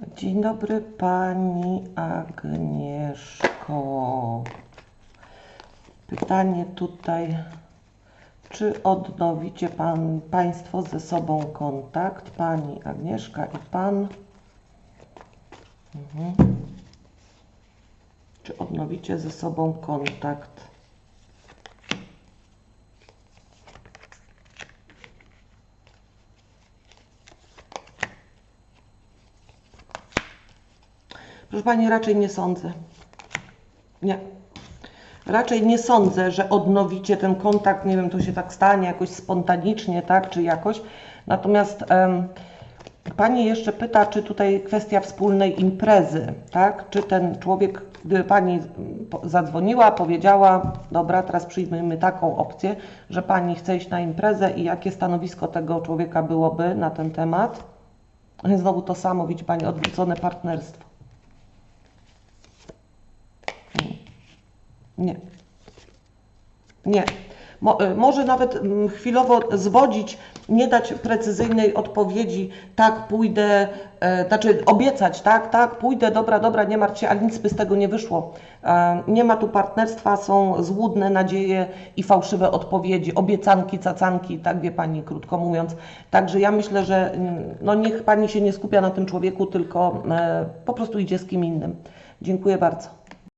Dzień dobry Pani Agnieszko. Pytanie tutaj, czy odnowicie pan, Państwo ze sobą kontakt? Pani Agnieszka i Pan. Mhm. Czy odnowicie ze sobą kontakt? Proszę Pani, raczej nie sądzę. Nie. Raczej nie sądzę, że odnowicie ten kontakt, nie wiem, to się tak stanie jakoś spontanicznie, tak, czy jakoś. Natomiast em, Pani jeszcze pyta, czy tutaj kwestia wspólnej imprezy, tak? Czy ten człowiek, gdyby Pani zadzwoniła, powiedziała, dobra, teraz przyjmijmy taką opcję, że Pani chce iść na imprezę i jakie stanowisko tego człowieka byłoby na ten temat? Znowu to samo, widzi Pani, odwrócone partnerstwo. Nie. Nie. Mo, y, może nawet mm, chwilowo zwodzić, nie dać precyzyjnej odpowiedzi, tak, pójdę, e, znaczy obiecać, tak, tak, pójdę, dobra, dobra, nie martw się, ale nic by z tego nie wyszło. E, nie ma tu partnerstwa, są złudne nadzieje i fałszywe odpowiedzi, obiecanki, cacanki, tak wie Pani, krótko mówiąc. Także ja myślę, że mm, no niech Pani się nie skupia na tym człowieku, tylko e, po prostu idzie z kim innym. Dziękuję bardzo.